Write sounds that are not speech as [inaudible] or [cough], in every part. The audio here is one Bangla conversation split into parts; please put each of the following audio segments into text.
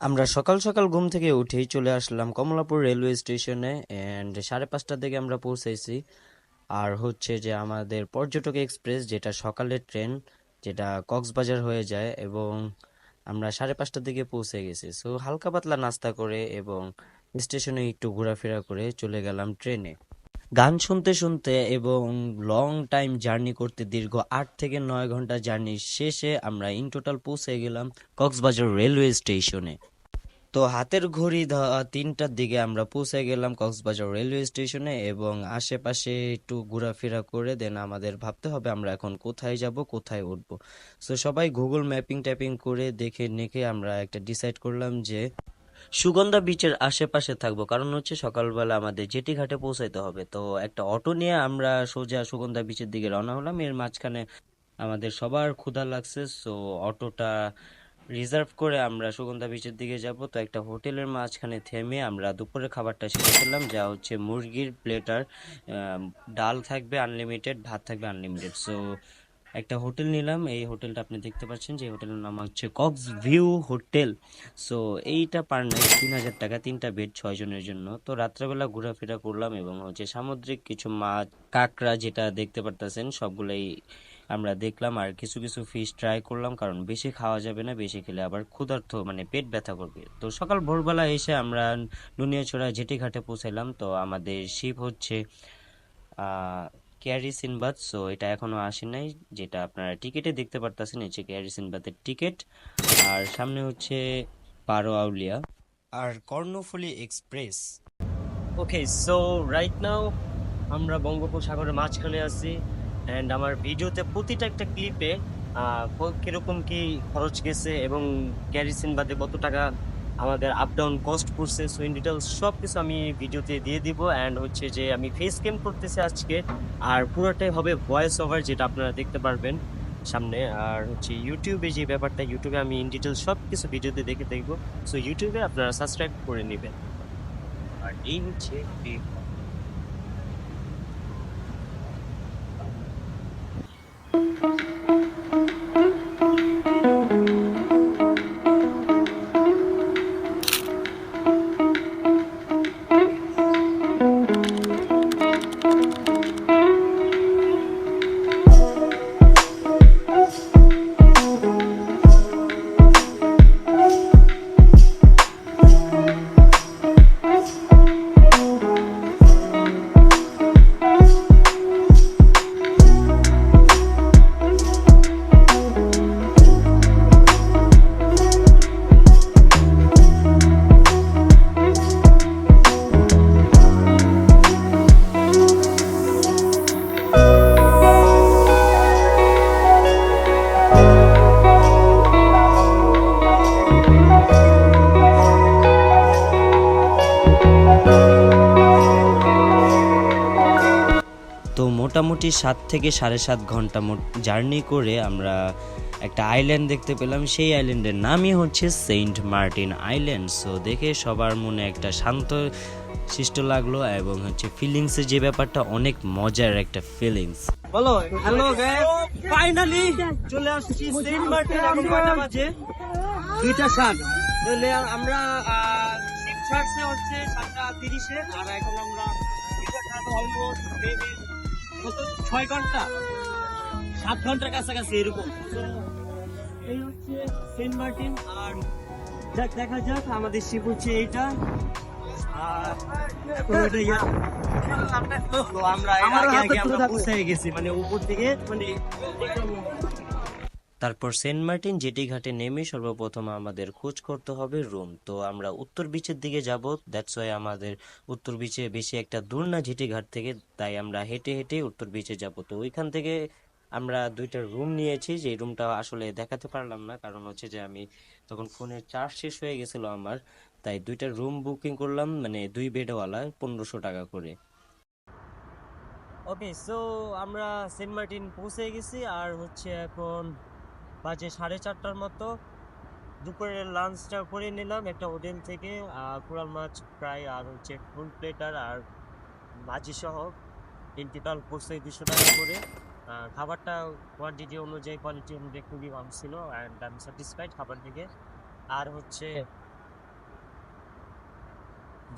আমরা সকাল সকাল ঘুম থেকে উঠেই চলে আসলাম কমলাপুর রেলওয়ে স্টেশনে অ্যান্ড সাড়ে পাঁচটার দিকে আমরা পৌঁছেছি। আর হচ্ছে যে আমাদের পর্যটক এক্সপ্রেস, যেটা সকালের ট্রেন, যেটা কক্সবাজার হয়ে যায়, এবং আমরা সাড়ে পাঁচটার দিকে পৌঁছে গেছি। সো হালকা পাতলা নাস্তা করে এবং স্টেশনে একটু ঘোরাফেরা করে চলে গেলাম ট্রেনে। গান শুনতে শুনতে এবং লং টাইম জার্নি করতে দীর্ঘ আট থেকে নয় ঘণ্টা জার্নি শেষে আমরা ইন টোটাল পৌঁছে গেলাম কক্সবাজার রেলওয়ে স্টেশনে তো হাতের ঘড়ি তিনটার দিকে আমরা পৌঁছে গেলাম কক্সবাজার রেলওয়ে স্টেশনে এবং আশেপাশে একটু ঘোরাফেরা করে দেন আমাদের ভাবতে হবে আমরা এখন কোথায় যাব, কোথায় উঠবো। সো সবাই গুগল ম্যাপিং ট্যাপিং করে দেখে নেখে আমরা একটা ডিসাইড করলাম যে সুগন্ধা বিচের আশেপাশে থাকব। কারণ হচ্ছে সকালবেলা আমাদের জেটি ঘাটে পৌঁছাইতে হবে। তো একটা অটো নিয়ে আমরা সোজা সুগন্ধা বিচের দিকে রওনা হলাম। এর মাঝখানে আমাদের সবার ক্ষুধা লাগছে সো অটোটা রিজার্ভ করে আমরা সুগন্ধা বিচের দিকে যাব। তো একটা হোটেলের মাঝখানে থেমে আমরা দুপুরের খাবারটা সেরে ফেললাম, যা হচ্ছে মুরগির প্লেটার ডাল থাকবে আনলিমিটেড ভাত থাকবে আনলিমিটেড সো একটা হোটেল নিলাম। এই হোটেলটা আপনি দেখতে পাচ্ছেন যে হোটেলের নাম হচ্ছে কক্স ভিউ হোটেল। সো এইটা পার নাইট তিন হাজার টাকা, তিনটা বেড ছয় জনের জন্য। তো রাত্রেবেলা ঘোরাফেরা করলাম এবং হচ্ছে সামুদ্রিক কিছু মাছ, কাঁকড়া যেটা দেখতে পারতেছেন, সবগুলোই আমরা দেখলাম। আর কিছু কিছু ফিশ ট্রাই করলাম কারণ বেশি খাওয়া যাবে না, বেশি খেলে আবার ক্ষুধার্ত মানে পেট ব্যথা করবে। তো সকাল ভোরবেলা এসে আমরা নুনিয়াছড়া জেটি ঘাটে পৌঁছাইলাম। তো আমাদের শিপ হচ্ছে ক্যারি সিনবাদ সো এটা এখনও আসে নাই যেটা আপনারা টিকিটে দেখতে পারতেছেন হচ্ছে ক্যারি সিনবাদের টিকিট। আর সামনে হচ্ছে পারো আউলিয়া। আর Karnaphuli express. Okay so right now আমরা বঙ্গোপসাগরের মাঝখানে আছি অ্যান্ড আমার ভিডিওতে প্রতিটা একটা ক্লিপে কীরকম কি খরচ গেছে এবং ক্যারিসিন বাদে কত টাকা আমাদের আপ ডাউন কস্ট পড়ছে সো ইন ডিটেলস সব কিছু আমি ভিডিওতে দিয়ে দিব অ্যান্ড হচ্ছে যে আমি ফেস ক্যাম করতেছি আজকে। আর পুরোটাই হবে ভয়েস ওভার যেটা আপনারা দেখতে পারবেন সামনে। আর হচ্ছে ইউটিউবে যে ব্যাপারটা ইউটিউবে আমি ইন ডিটেলস সব কিছু ভিডিওতে দেখে দেখব। সো ইউটিউবে আপনারা সাবস্ক্রাইব করে নেবেন। আর এই হচ্ছে এই তো মোটামুটি সাত থেকে সাড়ে সাত ঘণ্টা জার্নি করে আমরা একটা আইল্যান্ড দেখতে পেলাম। সেই আইল্যান্ডের নামই হচ্ছে সেন্ট মার্টিন আইল্যান্ড। সো দেখে সবার মনে একটা শান্ত সৃষ্ট লাগল এবং হচ্ছে ফিলিংসের যে ব্যাপারটা অনেক মজার একটা ফিলিংস বলো হ্যালো ফাইনালি চলে আসছি সেন্ট মার্টিন এখন কয়টা বাজে? দুইটা তাহলে আমরা হচ্ছে সাতটা তিরিশে, আর এখন আমরা অলমোস্ট ছয় ঘণ্টা? সাত ঘণ্টার কাছাকাছি এরকম। এই হচ্ছে সেন্ট মার্টিন আর যাক দেখা যাক আমাদের শিপ হচ্ছে এইটা। আর এখন ওইটা ইয়া- আমরা এর আগে আগে আমরা পৌঁছে গেছি মানে উপর থেকে মানে তারপর সেন্ট মার্টিন জেটি ঘাটে নেমে সর্বপ্রথম আমাদের খোঁজ করতে হবে রুম। তো আমরা উত্তর বিচের দিকে যাব। দ্যাটস ওয়াই আমাদের উত্তর বিচে বেশি একটা দূর না জেটি ঘাট থেকে, তাই আমরা হেঁটে হেঁটে উত্তর বিচে যাব। তো ওইখান থেকে আমরা দুইটা রুম নিয়েছি যে রুমটা আসলে দেখাতে পারলাম না। কারণ হচ্ছে যে আমি তখন ফোনের চার্জ শেষ হয়ে গেছিল আমার, তাই দুইটা রুম বুকিং করলাম মানে দুই বেডওয়ালা, পনেরোশো টাকা করে। ওকে সো আমরা সেন্ট মার্টিন পৌঁছে গেছি, আর হচ্ছে এখন বাজে সাড়ে চারটার মতো দুপুরের লাঞ্চটা করে নিলাম। একটা হোটেল থেকে কোরাল মাছ ফ্রাই আর হচ্ছে ফুল প্লেটার আর ভাজি সহ ইন টোটাল পড়ছে দুশো টাকা করে। খাবারটা কোয়ান্টিটি অনুযায়ী কোয়ালিটি অনুযায়ী খুবই ভালো ছিল অ্যান্ড আমি স্যাটিসফাইড খাবার থেকে। আর হচ্ছে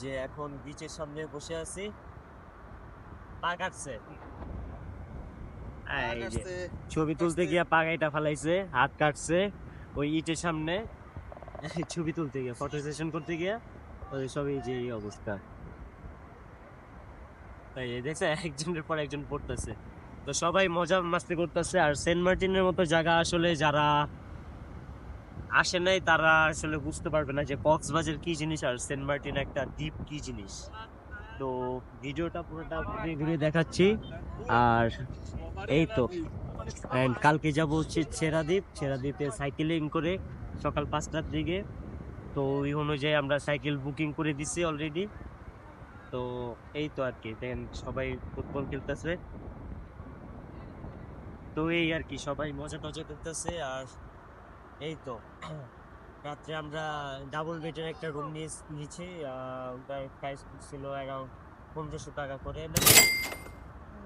যে এখন বিচের সামনে বসে আছি। পা কাটছে ছবি তুলতে গিয়ে পাগাইটা ফালাইছে হাত কাটছে ওই ইটের সামনে [laughs] ছবি তুলতে গিয়ে ফটো সেশন করতে গিয়ে ওই সবই যে এই অবস্থা। এই দেখছে একজনের পর একজন পড়তেছে। তো সবাই মজা মাস্তি করতেছে আর সেন্ট মার্টিনের মতো জায়গা আসলে যারা আসে নাই তারা আসলে বুঝতে পারবে না যে কক্সবাজার কি জিনিস আর সেন্ট মার্টিন একটা দ্বীপ কি জিনিস। তো ভিডিওটা পুরোটা ঘুরে ঘুরে দেখাচ্ছি। আর এই তো অ্যান্ড কালকে যাব হচ্ছে ছেড়াদ্বীপ ছেড়াদ্বীপে সাইকেলিং করে সকাল পাঁচটার দিকে। তো ওই অনুযায়ী আমরা সাইকেল বুকিং করে দিছি অলরেডি তো এই তো আর কি দেন সবাই ফুটবল খেলতেছে। তো এই আর কি, সবাই মজা টজা করতেছে। আর এই তো রাত্রে আমরা ডাবল বেডের একটা রুম নিয়ে নিয়েছি ওটার প্রাইস ছিল অ্যারাউন্ড পনেরোশো টাকা করে।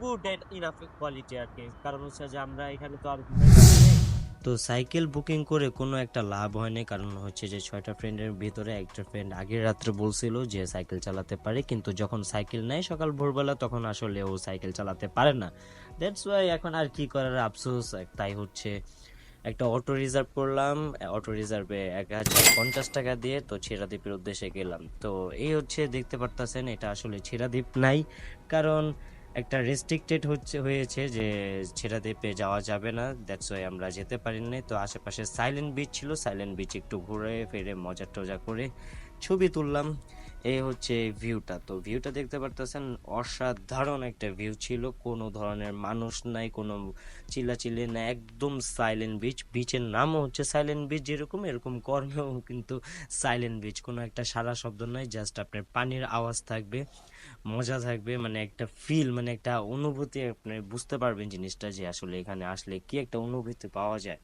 গুড অ্যান্ড ইনাফ কোয়ালিটি আর কি। কারণ হচ্ছে যে আমরা এখানে তো আর তো সাইকেল বুকিং করে কোনো একটা লাভ হয়নি। কারণ হচ্ছে যে ছয়টা ফ্রেন্ডের ভিতরে একটা ফ্রেন্ড আগের রাত্রে বলছিল যে সাইকেল চালাতে পারে। কিন্তু যখন সাইকেল নেয় সকাল ভোরবেলা, তখন আসলে ও সাইকেল চালাতে পারে না। দ্যাটস ওয়াই এখন আর কি করার আফসোস। তাই হচ্ছে একটা অটো রিজার্ভ করলাম অটো রিজার্ভে এক হাজার পঞ্চাশ টাকা দিয়ে তো ছেড়াদ্বীপের উদ্দেশ্যে গেলাম। তো এই হচ্ছে দেখতে পারতেছেন, এটা আসলে ছেড়াদ্বীপ নাই, কারণ একটা রেস্ট্রিক্টেড হচ্ছে, হয়েছে যে ছেড়াদ্বীপে যাওয়া যাবে না দ্যাটস ওয়াই আমরা যেতে পারিনি। তো আশেপাশে সাইলেন্ট বিচ ছিল সাইলেন্ট বিচ একটু ঘুরে ফিরে মজা টজা করে ছবি তুললাম। এই হচ্ছে ভিউটা তো ভিউটা দেখতে পারতেছেন, অসাধারণ একটা ভিউ ছিল। কোনো ধরনের মানুষ নাই, কোনো চিল্লাচিল্লি না একদম সাইলেন্ট বিচ বিচের নামও হচ্ছে সাইলেন্ট বিচ যেরকম এরকম কর্মেও কিন্তু সাইলেন্ট বিচ কোনো একটা সারা শব্দ নয় জাস্ট আপনার পানির আওয়াজ থাকবে, মজা থাকবে মানে একটা ফিল মানে একটা অনুভূতি আপনি বুঝতে পারবেন জিনিসটা যে আসলে এখানে আসলে কি একটা অনুভূতি পাওয়া যায়।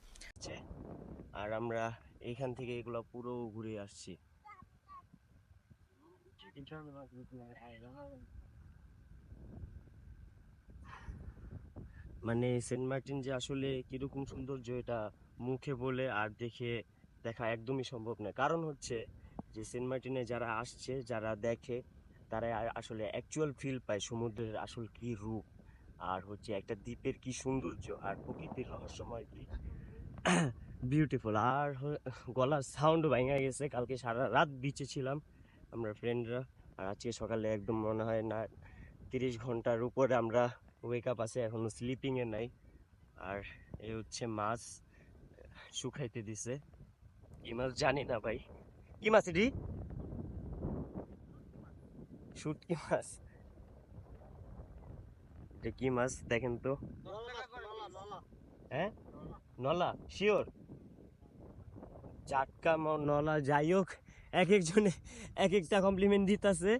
আর আমরা এখান থেকে এগুলো পুরো ঘুরে আসছি। মানে সেন্ট মার্টিন যে আসলে কীরকম সৌন্দর্য এটা মুখে বলে আর দেখে দেখা একদমই সম্ভব নয়। কারণ হচ্ছে যে সেন্ট মার্টিনে যারা আসছে, যারা দেখে, তারা আসলে অ্যাকচুয়াল ফিল পায় সমুদ্রের আসল কি রূপ আর হচ্ছে একটা দ্বীপের কি সৌন্দর্য আর প্রকৃতির রহস্যময় কি [coughs] বিউটিফুল আর গলার সাউন্ড ভেঙে গেছে। কালকে সারা রাত বিচে ছিলাম। আমরা ফ্রেন্ডরা আর আজকে সকালে একদম মনে হয় না, তিরিশ ঘণ্টার উপরে আমরা ওয়েক আপ আছে, এখনও স্লিপিংয়ে নাই। আর এই হচ্ছে মাছ শুকাইতে দিছে। কি মাছ জানি না ভাই। কি মাছ এটি? শুটকি মাছ। এটা কি মাছ দেখেন তো? হ্যাঁ? নলা, শিওর? চাটকা নলা, যাই হোক। এক একজনে এক একটা কমপ্লিমেন্ট দিতেছে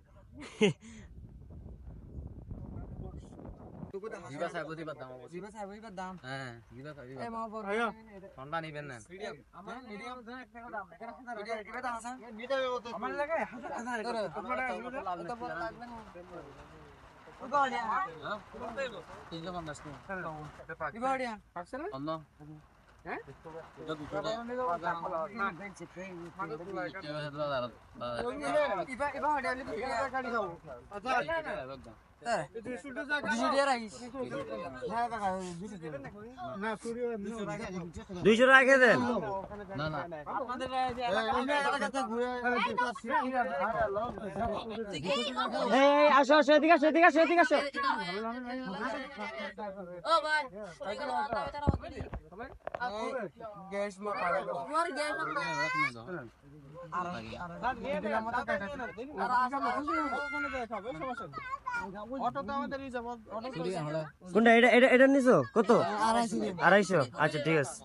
হ্যাঁ তিনশো পঞ্চাশ হ্যাঁ? হ্যাঁ দুইশো টাকা দেন না না আপনাদের আমরা এলাকাতে ঘুরে এই আসো আসো এদিকে আসো এদিকে আসো এদিকে আসো গ্যাস। আর কোনটা? এটা এটা এটা নিছো? কত? আড়াইশো। আড়াইশো? আচ্ছা ঠিক আছে।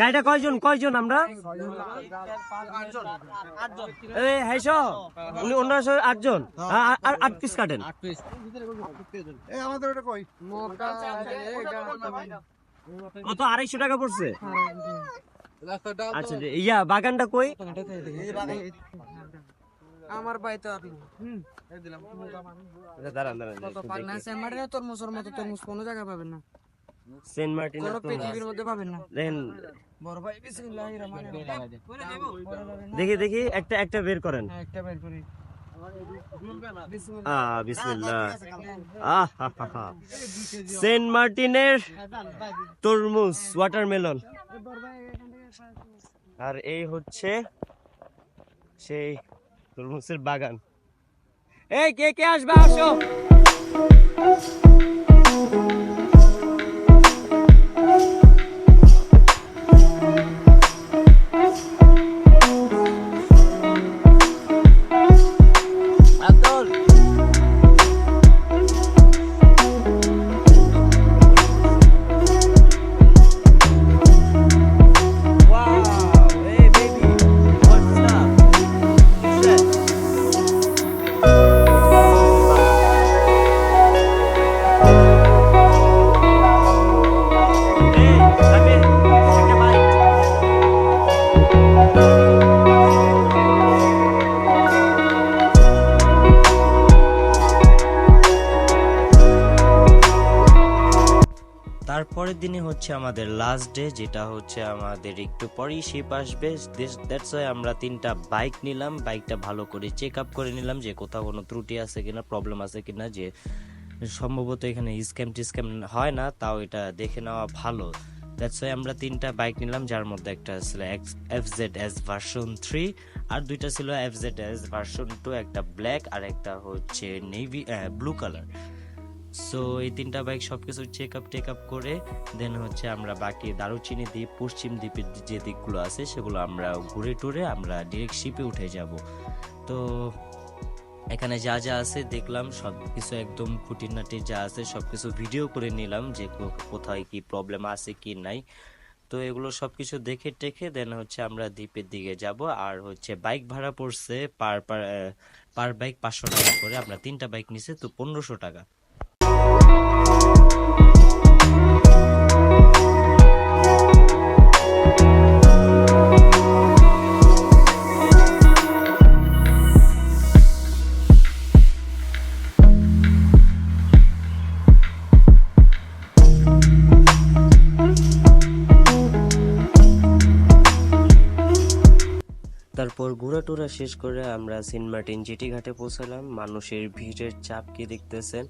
গাড়িটা কয়জন? কয়জন আমরা? উনি আটজন। আর আট পিস কাটেন। কত? আড়াইশো টাকা পড়ছে। রাস্তাটাও আচ্ছা যে ইয়া বাগানটা কই? আমার বাড়িতে তো আর দাঁড়ান দাঁড়ান সেন্ট পাক না সে মারে তরমুজের মতো তরমুজ কোনো জায়গায় পাবেন না। সেন্ট মার্টিন পৃথিবীর মধ্যে পাবেন না। দেখেন। বড় ভাই বিসমিল্লাহির রহমানির রহিম। দেখি দেখি একটা একটা বের করেন। হ্যাঁ, একটা বের করি। সেন্ট মার্টিনের তরমুজ, ওয়াটারমেলন। আর এই হচ্ছে সেই তরমুজের বাগান। এই, কে কে আসবে? আসো। হচ্ছে আমাদের লাস্ট ডে যেটা হচ্ছে আমাদের একটু পরেই শিপ আসবে। দ্যাটস ওয়াই আমরা তিনটা বাইক নিলাম। বাইকটা ভালো করে চেক আপ করে নিলাম যে কোথাও কোনো ত্রুটি আছে কিনা প্রবলেম আছে কিনা, যে সম্ভবত এখানে স্ক্যাম টিস্ক্যাম হয় না, তাও এটা দেখে নেওয়া ভালো। দ্যাটস ওয়াই আমরা তিনটা বাইক নিলাম, যার মধ্যে একটা ছিল F Z S version three আর দুইটা ছিল F Z S version two একটা ব্ল্যাক আর একটা হচ্ছে নেভি ব্লু কালার সো এই তিনটা বাইক সবকিছু চেক আপ টেক আপ করে দেন হচ্ছে আমরা বাকি দারুচিনি দ্বীপ, পশ্চিম দ্বীপের যে দিকগুলো আছে, সেগুলো আমরা ঘুরে টুরে আমরা ডিরেক্ট শিপে উঠে যাব। তো, এখানে যা যা আছে দেখলাম সব কিছু একদম খুঁটিনাটি যা আছে সব কিছু ভিডিও করে নিলাম যে কোথায় কি প্রবলেম আছে কি নাই। তো, এগুলো সব কিছু দেখে টেখে দেন হচ্ছে আমরা দ্বীপের দিকে যাব, আর হচ্ছে বাইক ভাড়া পড়ছে পার পার বাইক পাঁচশো টাকা করে, আমরা তিনটা বাইক নিছে তো পনেরোশো টাকা। তারপর ঘোরাটোরা শেষ করে আমরা সেন্ট মার্টিন জেটি ঘাটে পৌঁছালাম। মানুষের ভিড়ের চাপ কি দেখতেছেন?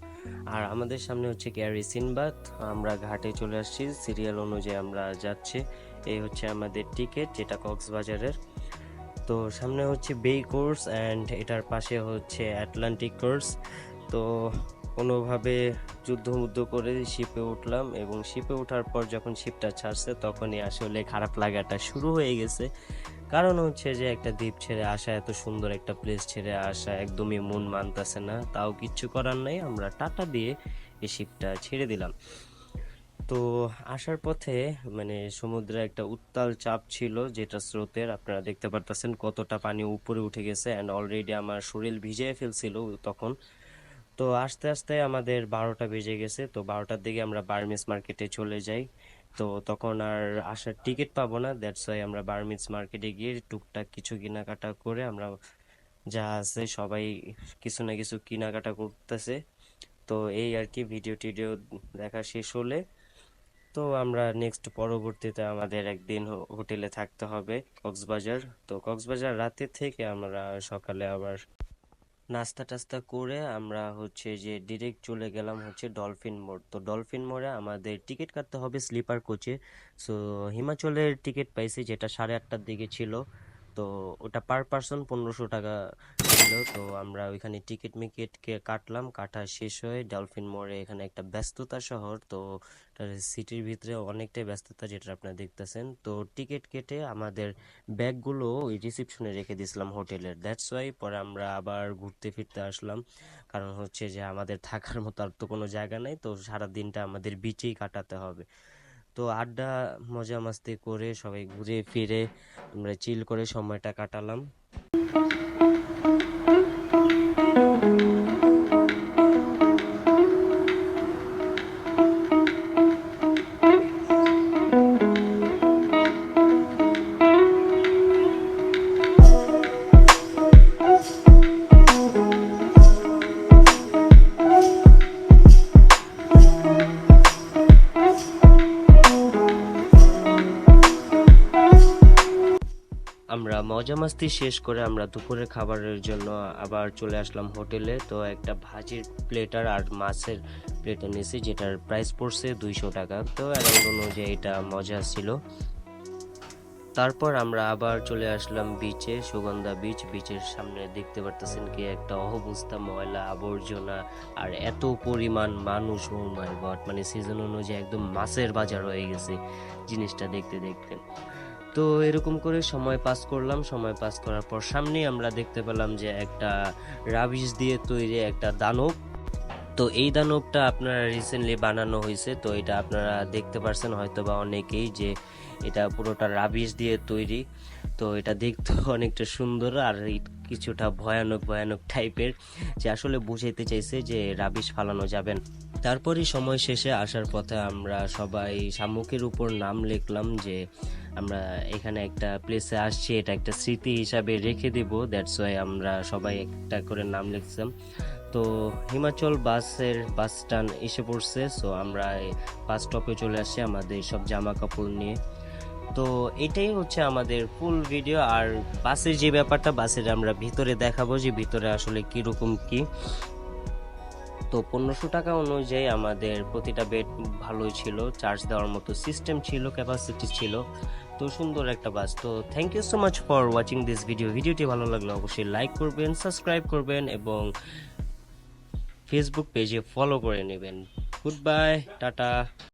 আর আমাদের সামনে হচ্ছে ক্যারি সিনবাদ আমরা ঘাটে চলে আসছি। সিরিয়াল অনুযায়ী আমরা যাচ্ছি। এই হচ্ছে আমাদের টিকিট, যেটা কক্সবাজারের। তো সামনে হচ্ছে বে কোর্স অ্যান্ড এটার পাশে হচ্ছে অ্যাটলান্টিক কোর্স। তো কোনোভাবে যুদ্ধমুদ্ধ করে শিপে উঠলাম এবং শিপে ওঠার পর যখন শিপটা ছাড়ছে, তখনই আসলে খারাপ লাগাটা শুরু হয়ে গেছে। কারণ হচ্ছে যে একটা দ্বীপ ছেড়ে আসা, এত সুন্দর একটা প্লেস ছেড়ে আসা একদমই মন মানতেছে না। তাও কিচ্ছু করার নাই, আমরা টাটা দিয়ে এই শিপটা ছেড়ে দিলাম। তো আসার পথে মানে সমুদ্রে একটা উত্তাল চাপ ছিল, যেটা স্রোতের, আপনারা দেখতে পারতেছেন কতটা পানি উপরে উঠে গেছে অ্যান্ড অলরেডি আমার শরীর ভিজিয়ে ফেলছিল তখন। তো আস্তে আস্তে আমাদের বারোটা বেজে গেছে, তো বারোটার দিকে আমরা বার্মিস মার্কেটে চলে যাই। তো তখন আর আসার টিকিট পাবো না। দ্যাটস ওয়াই আমরা বার্মিস মার্কেটে গিয়ে টুকটাক কিছু কেনাকাটা করে আমরা যা আছে সবাই কিছু না কিছু কেনাকাটা করতেছে। তো এই আর কি ভিডিও টিডিও দেখা শেষ হলে তো আমরা নেক্সট পরবর্তীতে আমাদের একদিন হোটেলে থাকতে হবে কক্সবাজার। তো কক্সবাজার রাতে থেকে আমরা সকালে আবার নাস্তা টাস্তা করে আমরা হচ্ছে যে ডিরেক্ট চলে গেলাম হচ্ছে ডলফিন মোড় তো ডলফিন মোড়ে আমাদের টিকিট কাটতে হবে স্লিপার কোচে সো হিমাচলের টিকিট পাইছি যেটা সাড়ে আটটার দিকে ছিল। তো ওটা পার পার্সন পনেরোশো টাকা ছিল। তো আমরা ওইখানে টিকিট মিকিটকে কাটলাম, কাটা শেষ হয়ে ডলফিন মোড়ে এখানে একটা ব্যস্ততা শহর। তো সিটির ভিতরে অনেকটাই ব্যস্ততা যেটা আপনারা দেখতেছেন। তো টিকিট কেটে আমাদের ব্যাগগুলো ওই রিসিপশনে রেখে দিয়েছিলাম হোটেলের। দ্যাটস ওয়াই পরে আমরা আবার ঘুরতে ফিরতে আসলাম। কারণ হচ্ছে যে আমাদের থাকার মতো আর তো কোনো জায়গা নেই। তো সারা দিনটা আমাদের বিচেই কাটাতে হবে। তো আড্ডা মজা মাস্তি করে সবাই ঘুরে ফিরে আমরা চিল করে সময়টা কাটালাম। মজা মাস্তি শেষ করে আমরা দুপুরের খাবারের জন্য আবার চলে আসলাম হোটেলে। তো একটা ভাজির প্লেটার আর মাছের প্লেটার নিয়েছি যেটার প্রাইস পড়ছে দুইশো টাকা। তো অ্যারাউন্ড অনুযায়ী এটা মজা ছিল। তারপর আমরা আবার চলে আসলাম বিচে সুগন্ধা বিচ বিচের সামনে দেখতে পারতেছেন কি একটা অবস্থা, ময়লা, আবর্জনা, আর এত পরিমাণ মানুষ ও মানে সিজন অনুযায়ী একদম মাছের বাজার হয়ে গেছে জিনিসটা দেখতে দেখতে। তো এরকম করে সময় পাস করলাম, সময় পাস করার পর সামনেই আমরা দেখতে পেলাম যে একটা রাবিশ দিয়ে তৈরি একটা দানব। তো এই দানবটা আপনারা রিসেন্টলি বানানো হয়েছে, তো এটা আপনারা দেখতে পারছেন হয়তো বা অনেকেই যে এটা পুরোটা রাবিশ দিয়ে তৈরি। তো এটা দেখতে [laughs] অনেকটা সুন্দর আর কিছুটা ভয়ানক ভয়ানক টাইপের যে আসলে বুঝাইতে চাইছে যে রাবিশ ফালানো যাবেন তারপরই সময় শেষে আসার পথে আমরা সবাই শামুকের উপর নাম লিখলাম যে আমরা এখানে একটা প্লেসে আসছি, এটা একটা স্মৃতি হিসাবে রেখে দিব। দ্যাটস ওয়াই আমরা সবাই একটা করে নাম লিখছিলাম। তো হিমাচল বাসের বাস স্ট্যান্ড এসে পড়ছে সো আমরা বাস স্টপে চলে আসছি আমাদের সব জামা কাপড় নিয়ে। তো এটাই হচ্ছে আমাদের ফুল ভিডিও আর বাসের যে ব্যাপারটা, বাসের আমরা ভিতরে দেখাবো যে ভিতরে আসলে কীরকম কি। তো পনেরোশো টাকা অনুযায়ী আমাদের প্রতিটা বেড ভালোই ছিল চার্জ দেওয়ার মতো সিস্টেম ছিল ক্যাপাসিটি ছিল। তো সুন্দর একটা বাস তো thank you so much for watching this video ভিডিওটি ভালো লাগলে অবশ্যই লাইক করবেন সাবস্ক্রাইব করবেন এবং ফেসবুক পেজে ফলো করে নেবেন। Goodbye tata.